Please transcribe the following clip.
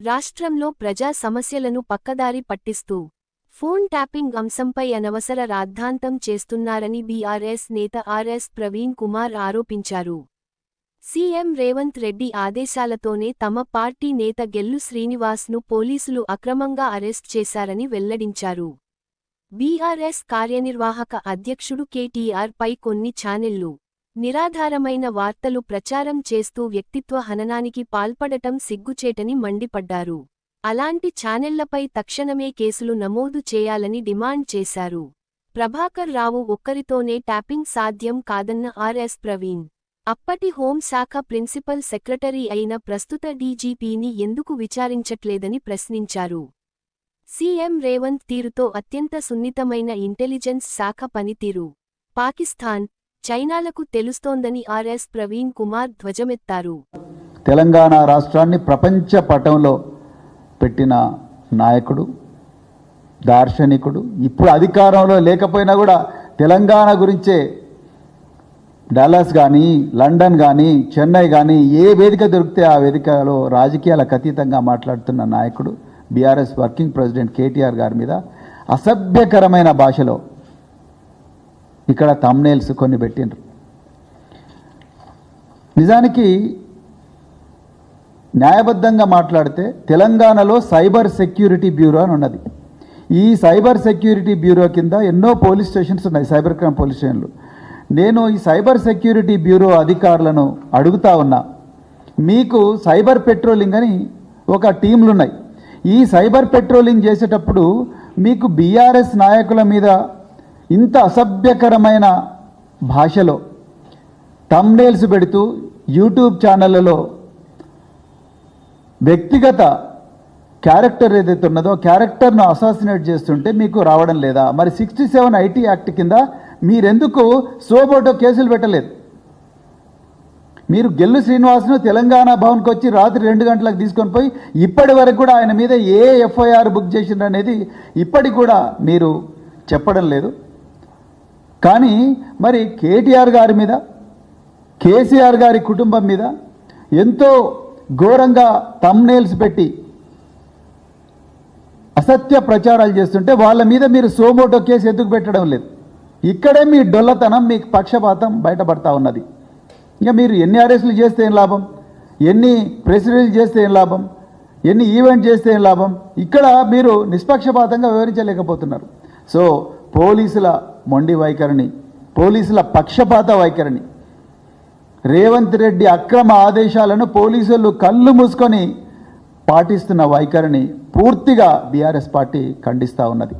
రాష్ట్రంలో ప్రజా సమస్యలను పక్కదారి పట్టిస్తూ ఫోన్ ట్యాపింగ్ అంశంపై అనవసర రాద్ధాంతం చేస్తున్నారని బీఆర్ఎస్ నేత ఆర్ఎస్ ప్రవీణ్ కుమార్ ఆరోపించారు. సీఎం రేవంత్ రెడ్డి ఆదేశాలతోనే తమ పార్టీ నేత గెల్లు శ్రీనివాస్ను పోలీసులు అక్రమంగా అరెస్ట్ చేశారని వెల్లడించారు. బీఆర్ఎస్ కార్యనిర్వాహక అధ్యక్షుడు కేటీఆర్ పై కొన్ని ఛానెళ్ళు నిరాధారమైన వార్తలు ప్రచారం చేస్తూ వ్యక్తిత్వ హననానికి పాల్పడటం సిగ్గుచేటని మండిపడ్డారు. అలాంటి ఛానెళ్ళపై తక్షణమే కేసులు నమోదు చేయాలని డిమాండ్ చేశారు. ప్రభాకర్ రావు ఒక్కరితోనే ట్యాపింగ్ సాధ్యం కాదన్న ఆర్ఎస్ ప్రవీణ్. అప్పటి హోంశాఖ ప్రిన్సిపల్ సెక్రటరీ అయిన ప్రస్తుత డీజీపీని ఎందుకు విచారించట్లేదని ప్రశ్నించారు. సీఎం రేవంత్ తీరుతో అత్యంత సున్నితమైన ఇంటెలిజెన్స్ శాఖ పనితీరు. పాకిస్తాన్ చైనాలకు తెలుస్తోందని ఆర్ఎస్ ప్రవీణ్ కుమార్ ధ్వజమెత్తారు. తెలంగాణ రాష్ట్రాన్ని ప్రపంచ పటంలో పెట్టిన నాయకుడు దార్శనికుడు ఇప్పుడు అధికారంలో లేకపోయినా కూడా తెలంగాణ గురించే డాలస్ కానీ లండన్ కానీ చెన్నై కానీ ఏ వేదిక దొరికితే ఆ వేదికలో రాజకీయాలకు అతీతంగా మాట్లాడుతున్న నాయకుడు బీఆర్ఎస్ వర్కింగ్ ప్రెసిడెంట్ కేటీఆర్ గారి మీద అసభ్యకరమైన భాషలో ఇక్కడ తమ్నేల్స్ కొన్ని పెట్టిండ్రు. నిజానికి న్యాయబద్ధంగా మాట్లాడితే తెలంగాణలో సైబర్ సెక్యూరిటీ బ్యూరో అని ఉన్నది. ఈ సైబర్ సెక్యూరిటీ బ్యూరో కింద ఎన్నో పోలీస్ స్టేషన్స్ ఉన్నాయి సైబర్ క్రైమ్ పోలీస్ స్టేషన్లు. నేను ఈ సైబర్ సెక్యూరిటీ బ్యూరో అధికారులను అడుగుతా ఉన్నా మీకు సైబర్ పెట్రోలింగ్ అని ఒక టీంలు ఉన్నాయి. ఈ సైబర్ పెట్రోలింగ్ చేసేటప్పుడు మీకు బీఆర్ఎస్ నాయకుల మీద ఇంత అసభ్యకరమైన భాషలో తమ్నేల్స్ పెడుతూ యూట్యూబ్ ఛానళ్ళలో వ్యక్తిగత క్యారెక్టర్ ఏదైతే ఉన్నదో క్యారెక్టర్ను అసాసినేట్ చేస్తుంటే మీకు రావడం లేదా? మరి సిక్స్టీ సెవెన్ ఐటీ యాక్ట్ కింద మీరెందుకు సోబోటో కేసులు పెట్టలేదు? మీరు గెల్లు శ్రీనివాస్ను తెలంగాణ భవన్కి వచ్చి రాత్రి రెండు గంటలకు తీసుకొని పోయి ఇప్పటి వరకు కూడా ఆయన మీద ఏ ఎఫ్ఐఆర్ బుక్ చేసిండ్రు అనేది ఇప్పటికి కూడా మీరు చెప్పడం లేదు. కానీ మరి కేటీఆర్ గారి మీద కేసీఆర్ గారి కుటుంబం మీద ఎంతో ఘోరంగా తమ్నేల్స్ పెట్టి అసత్య ప్రచారాలు చేస్తుంటే వాళ్ళ మీద మీరు సోమోటో కేసు ఎందుకు పెట్టడం లేదు? ఇక్కడే మీ డొల్లతనం మీ పక్షపాతం బయటపడతా ఉన్నది. ఇంకా మీరు ఎన్ని అరెస్టులు చేస్తే ఏం లాభం? ఎన్ని ప్రెస్ రిలీజ్ చేస్తే ఏం లాభం? ఎన్ని ఈవెంట్ చేస్తే ఏం లాభం? ఇక్కడ మీరు నిష్పక్షపాతంగా వివరించలేకపోతున్నారు. సో పోలీసుల మొండి వైఖరిని పోలీసుల పక్షపాత వైఖరిని. రేవంత్ రెడ్డి అక్రమ ఆదేశాలను పోలీసులు కళ్ళు మూసుకొని పాటిస్తున్న వైఖరిని పూర్తిగా బీఆర్ఎస్ పార్టీ ఖండిస్తూ ఉన్నది.